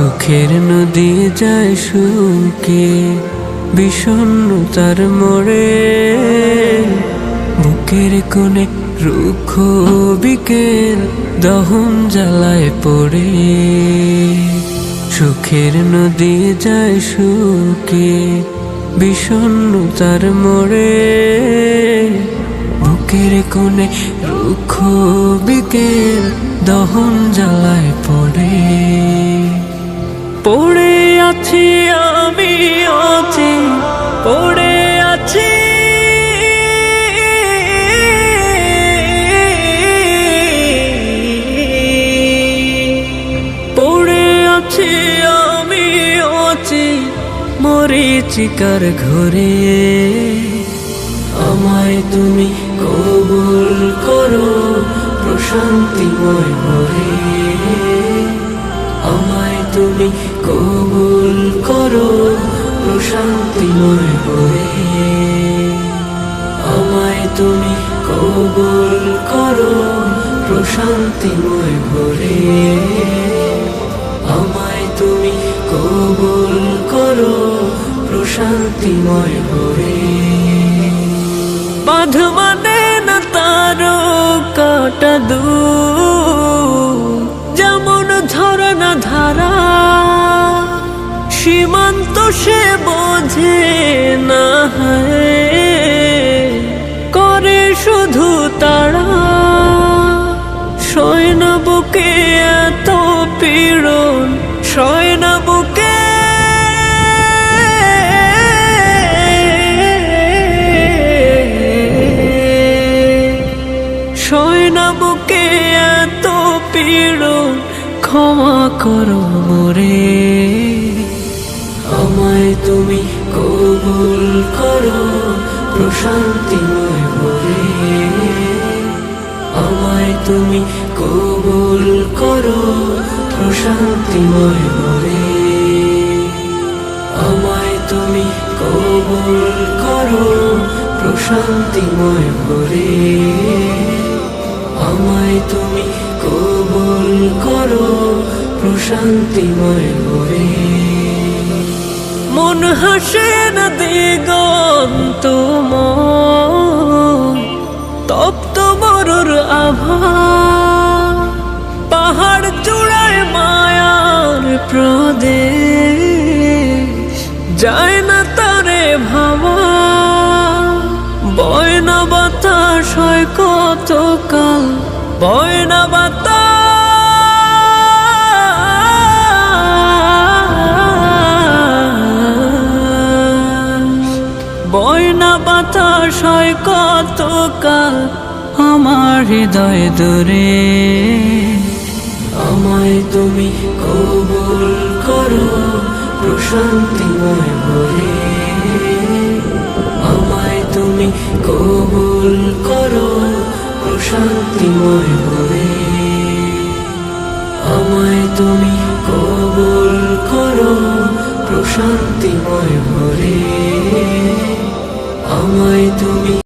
সুখের নদী যায় শুকে, বিষণ্ণতার মোড়ে। বুকের কোণে রুক্ষ বিকেল, দহন জ্বালায় পড়ে। সুখের নদী যায় শুকে, বিষণ্ণতার মোড়ে। বুকের কোণে রুক্ষ বিকেল, দহন জ্বালায় পড়ে। পড়ে আছি আমি, আছি, পড়ে আছি। পড়ে আছি আমি, আছি মরিচিকার ঘরে। আমায় তুমি কবুল করো, প্রশান্তিময় ভরে কবুল করো, প্রশান্তিময় ভরে আমায় তুমি কবুল করো, প্রশান্তিময় ভরে আমায় তুমি কবুল করো, প্রশান্তিময় ভরে বাঁধ মানে না তার কাটা দু যেমন ঝরনা ধারা সীমান্ত সে বোঝে না করে শুধু তারা। সয়ন বুকে এত পীড়ন, সয়ন বুকে। সয়না বুকে এত পীড়ন, ক্ষমা করো মোরে। আমায় তুমি কবুল করো প্রশান্তিময় ভরে। আমায় তুমি কবুল করো প্রশান্তিময় ভরে। আমায় তুমি কবুল করো প্রশান্তিময় ভরে। আমায় তুমি কবুল করো প্রশান্তিময় ভরে। মন হাসে না দিগন্ত তপ্ত মরুর আভা, পাহাড় চূড়ায় মায়ার প্রদেশ। যায় না তারে ভাবা বয়না বাতাস হয় কত কাল বয়না বাতাস বয়না বাতাস হয় কত কাল আমার হৃদয় দূরে। আমায় তুমি কবুল করো, প্রশান্তিময় ভরে। আমায় তুমি কবুল করো, প্রশান্তিময় ভরে। আমায় তুমি কবুল করো, প্রশান্তিময় ভরে। আমায় তুমি